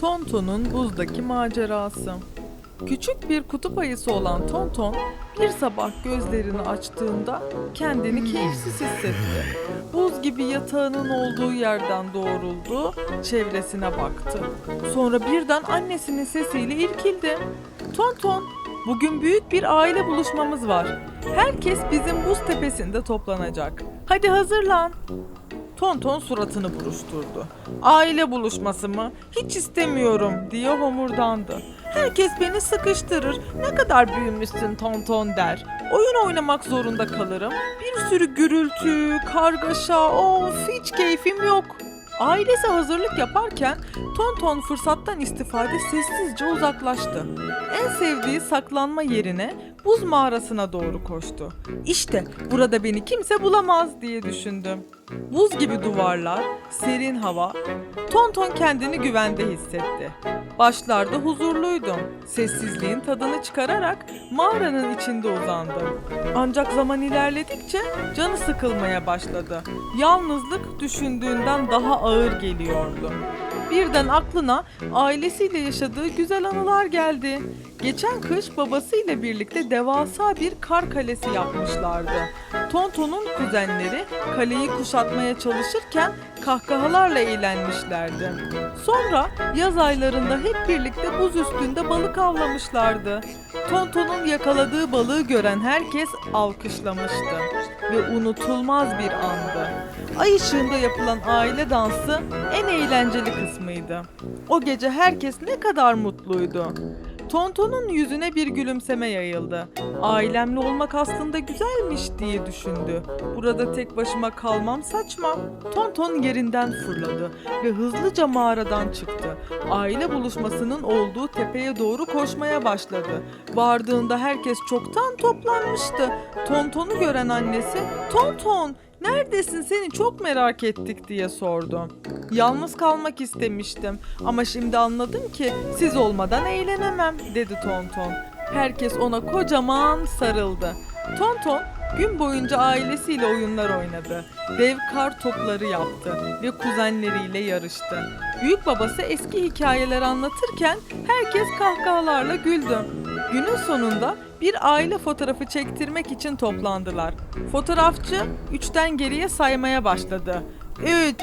Tonton'un buzdaki macerası. Küçük bir kutup ayısı olan Tonton bir sabah gözlerini açtığında kendini keyifsiz hissetti. Buz gibi yatağının olduğu yerden doğruldu, çevresine baktı. Sonra birden annesinin sesiyle irkildi. Tonton, bugün büyük bir aile buluşmamız var. Herkes bizim buz tepesinde toplanacak. Hadi hazırlan. Tonton suratını buruşturdu. Aile buluşması mı? Hiç istemiyorum diye homurdandı. Herkes beni sıkıştırır. Ne kadar büyümüşsün Tonton der. Oyun oynamak zorunda kalırım. Bir sürü gürültü, kargaşa, of hiç keyfim yok. Ailesi hazırlık yaparken Tonton fırsattan istifade sessizce uzaklaştı. En sevdiği saklanma yerine buz mağarasına doğru koştu. İşte burada beni kimse bulamaz diye düşündü. Buz gibi duvarlar, serin hava, Tonton kendini güvende hissetti. Başlarda huzurluydu. Sessizliğin tadını çıkararak mağaranın içinde uzandı. Ancak zaman ilerledikçe canı sıkılmaya başladı. Yalnızlık düşündüğünden daha ağır geliyordu. Birden aklına ailesiyle yaşadığı güzel anılar geldi. Geçen kış babasıyla birlikte devasa bir kar kalesi yapmışlardı. Tonton'un kuzenleri kaleyi kuşatmaya çalışırken kahkahalarla eğlenmişlerdi. Sonra yaz aylarında hep birlikte buz üstünde balık avlamışlardı. Tonton'un yakaladığı balığı gören herkes alkışlamıştı ve unutulmaz bir andı. Ay ışığında yapılan aile dansı en eğlenceli kısmıydı. O gece herkes ne kadar mutluydu. Tonton'un yüzüne bir gülümseme yayıldı. Ailemle olmak aslında güzelmiş diye düşündü. Burada tek başıma kalmam saçma. Tonton yerinden fırladı ve hızlıca mağaradan çıktı. Aile buluşmasının olduğu tepeye doğru koşmaya başladı. Vardığında herkes çoktan toplanmıştı. Tonton'u gören annesi, "Tonton, Neredesin seni çok merak ettik diye sordu. Yalnız kalmak istemiştim ama şimdi anladım ki siz olmadan eğlenemem dedi Tonton. Herkes ona kocaman sarıldı. Tonton gün boyunca ailesiyle oyunlar oynadı. Dev kar topları yaptı ve kuzenleriyle yarıştı. Büyük babası eski hikayeler anlatırken herkes kahkahalarla güldü. Günün sonunda bir aile fotoğrafı çektirmek için toplandılar. Fotoğrafçı üçten geriye saymaya başladı. 3,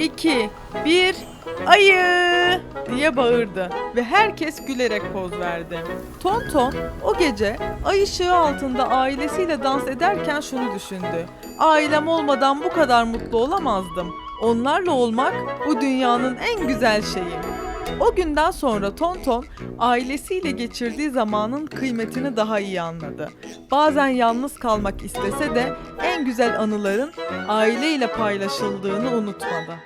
2, 1, ayı diye bağırdı ve herkes gülerek poz verdi. Tonton o gece ay ışığı altında ailesiyle dans ederken şunu düşündü. Ailem olmadan bu kadar mutlu olamazdım. Onlarla olmak bu dünyanın en güzel şeyi. O günden sonra Tonton ailesiyle geçirdiği zamanın kıymetini daha iyi anladı. Bazen yalnız kalmak istese de en güzel anıların aileyle paylaşıldığını unutmadı.